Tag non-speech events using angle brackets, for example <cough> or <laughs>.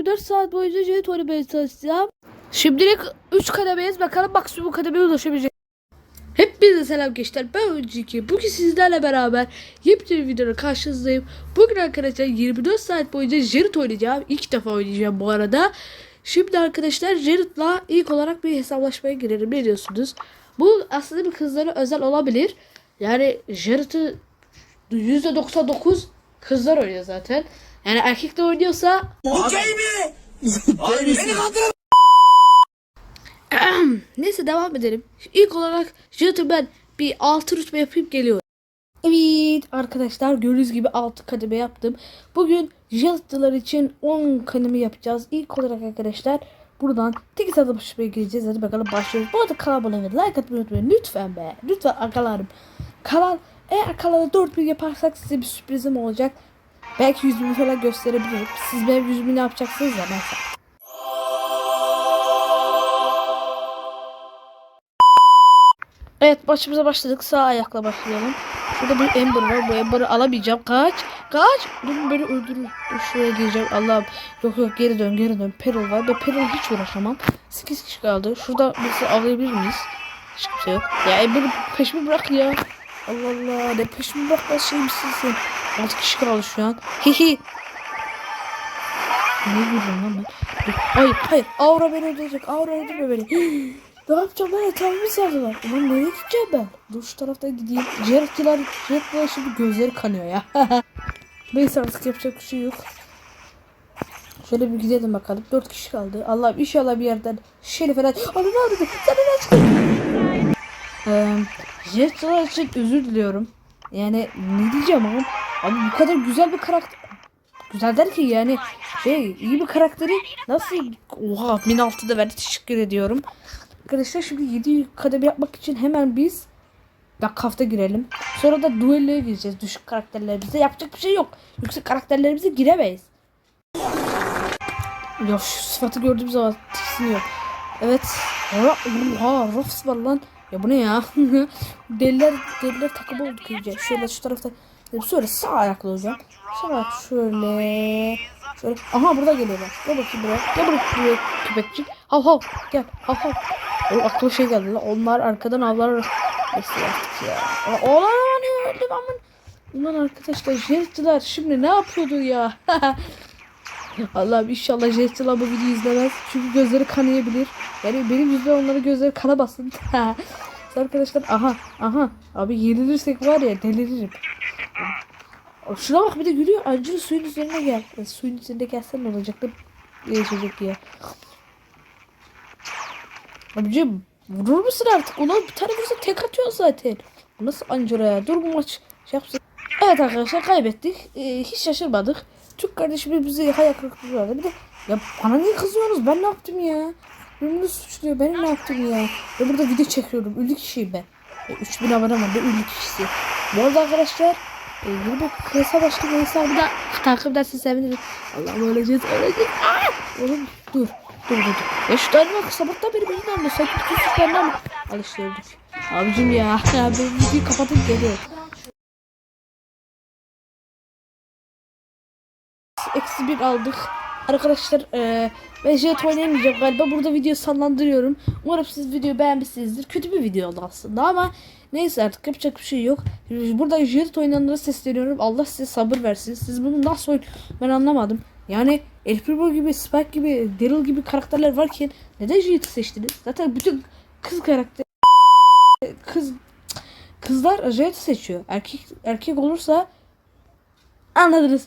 24 saat boyunca cirit oynamaya çalışacağım. Şimdilik 3 kademeyiz. Bakalım maksimum kademeye ulaşabilecek. Hepinize selam gençler. Ben Önceki. Bugün sizlerle beraber yepyeni videonun karşınızdayım. Bugün arkadaşlar 24 saat boyunca Jared oynayacağım. İlk defa oynayacağım bu arada. Şimdi arkadaşlar Jared'la ilk olarak bir hesaplaşmaya girelim. Ne diyorsunuz? Bu aslında bir kızlara özel olabilir. Yani Jared'ı %99 kızlar oynuyor zaten. Yani erkek de oynuyorsa Okey mi? <laughs> Beni kaldır. Neyse devam edelim. İlk olarak ben bir altı rütbe yapıp geliyorum. Evet arkadaşlar gördüğünüz gibi 6 kademe yaptım. Bugün Jared'lılar için 10 kademe yapacağız. İlk olarak arkadaşlar buradan tek adım başlamaya gireceğiz. Hadi bakalım başlıyoruz. Bu arada kanalıma like atmayı unutmayın. Lütfen be. Lütfen akalarım. Kanal eğer kanala 4000 yaparsak size bir sürprizim olacak. Belki yüzümü falan gösterebilirim. Siz benim yüzümü ne yapacaksınız ya mesela. Evet başımıza başladık. Sağ ayakla başlayalım. Şurada bir Ember var. Bu Ember'ı alamayacağım. Kaç. Kaç. Dur beni öldürür. Şuraya gireceğim. Allah'ım. Yok yok geri dön geri dön. Peril var. Ben Peril hiç uğraşamam. 8 kişi kaldı. Şurada birisi avlayabilir miyiz? Hiç kimse yok. Ya Ember'ı peşimi bırak ya. Allah Allah. Ne peşimi bırakmaz şey misin sen? 6 kişi kaldı şu an. Hihi. Ne gülüyorum lan ben? Hayır hayır. Aura beni öldürecek. Aura öldürme beni. Ne yapacağım ben etrafımı sardılar. Ulan nereye gideceğim ben? Dur şu taraftan gideyim. Jared'ciler, Jared'ler şimdi gözleri kanıyor ya. <laughs> Neyse artık yapacak bir şey yok. Şöyle bir gidelim bakalım. Dört kişi kaldı. Allah'ım inşallah bir yerden şerif falan. Anı ne aradı? Sen ne çıktın? Ee, için özür diliyorum. Yani ne diyeceğim ama. Abi bu kadar güzel bir karakter. Güzel derken yani şey iyi bir karakteri nasıl oha 1006'da verdi teşekkür ediyorum. Arkadaşlar şimdi 7 kademe yapmak için hemen biz Dakafta girelim. Sonra da duelloya gireceğiz düşük karakterlerimize. Yapacak bir şey yok. Yüksek karakterlerimize giremeyiz. Ya şu sıfatı gördüğüm zaman tiksiniyor. Evet. Oha Ruffs var lan. Ya bu ne ya? <laughs> deliler, deliler takımı olduk iyice. Şöyle şu tarafta. Şöyle sağ ayaklı olacağım. Sağ şöyle. Şöyle. Aha burada geliyorlar. Gel bakayım buraya. Gel buraya, köpekçik. Hav hav. Gel. Hav hav. O aklıma şey geldi lan. Onlar arkadan avlar. Neyse artık ya. Ne öldüm aman. Ulan arkadaşlar Jetçiler şimdi ne yapıyordu ya? <laughs> Allah'ım inşallah Jetçiler bu videoyu izlemez. Çünkü gözleri kanayabilir. Yani benim yüzümden onların gözleri kana basın. <laughs> arkadaşlar aha aha. Abi yenilirsek var ya deliririm. Şuna bak bir de gülüyor. Acılı suyun üzerine gel. Ya, suyun üzerinde gelsen ne olacak da yaşayacak ya. Abicim vurur musun artık? Ulan bir tane vursa tek atıyor zaten. Nasıl Angela ya? Dur bu maç şey yapsın. Evet arkadaşlar kaybettik. Ee, hiç şaşırmadık. Türk kardeşimiz bizi hayal kırıklığı verdi. Bir de ya bana niye kızıyorsunuz? Ben ne yaptım ya? Birbirini suçluyor. Ben ne yaptım ya? Ben burada video çekiyorum. Ünlü kişiyim ben. E, 3000 abone var. Ben ünlü kişisi. Bu arada arkadaşlar e, yeni bir kısa başka bir hesabı da takip ederseniz sevinirim. Allah'ım öleceğiz öleceğiz. Aa! Oğlum dur. Dur dur dur. Ya şu dynamax sabahtan beri beni anlıyor. Sen kutusu benden mi? Al işte öldük. Abicim ya. <laughs> Ya ben videoyu kapatıp geliyorum. Eksi bir aldık. Arkadaşlar eee ben jet oynayamayacağım galiba. Burada videoyu sallandırıyorum. Umarım siz videoyu beğenmişsinizdir. Kötü bir video oldu aslında ama neyse artık yapacak bir şey yok. Burada jet oynayanlara sesleniyorum. Allah size sabır versin. Siz bunu nasıl oyun ben anlamadım. Yani El Primo gibi, Spike gibi, Daryl gibi karakterler varken neden Jet'i seçtiniz? Zaten bütün kız karakter kız kızlar Jet'i seçiyor. Erkek erkek olursa anladınız.